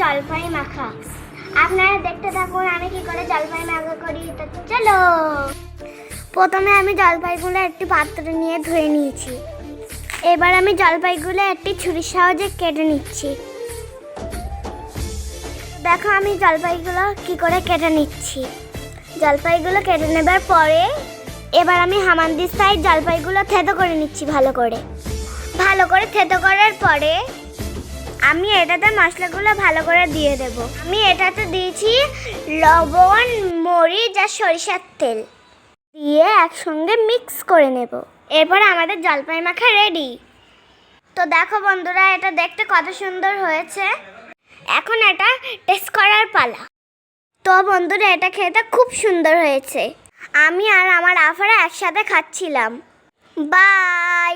জলপাই মাখা। আপনারা দেখতে থাকুন, আমি কি করে জলপাই মাখা করি, তো চলো। প্রথমে আমি জলপাইগুলো একটি পাত্রে নিয়ে ধুয়ে নিয়েছি। এবার আমি জলপাইগুলো একটি ছুরির সাহায্যে কেটে নিচ্ছি। দেখো, আমি জলপাইগুলো কি করে কেটে নিচ্ছি। জলপাইগুলো কেটে নেবার পরে এবার আমি হামান্দির হামানদিস্তায় জলপাইগুলো থেতো করে নিচ্ছি ভালো করে। ভালো করে থেতো করার পরে আমি এটাতে মশলাগুলো ভালো করে দিয়ে দেব। আমি এটাতে দিয়েছি লবণ, মরিচ আর সরিষার তেল। দিয়ে একসঙ্গে মিক্স করে নেব। এরপর আমাদের জলপাই মাখা রেডি তো দেখো বন্ধুরা, এটা দেখতে কত সুন্দর হয়েছে। এখন এটা টেস্ট করার পালা। তো বন্ধুরা, এটা খেতে খুব সুন্দর হয়েছে। আমি আর আমার আফারা একসাথে খাচ্ছিলাম। বাই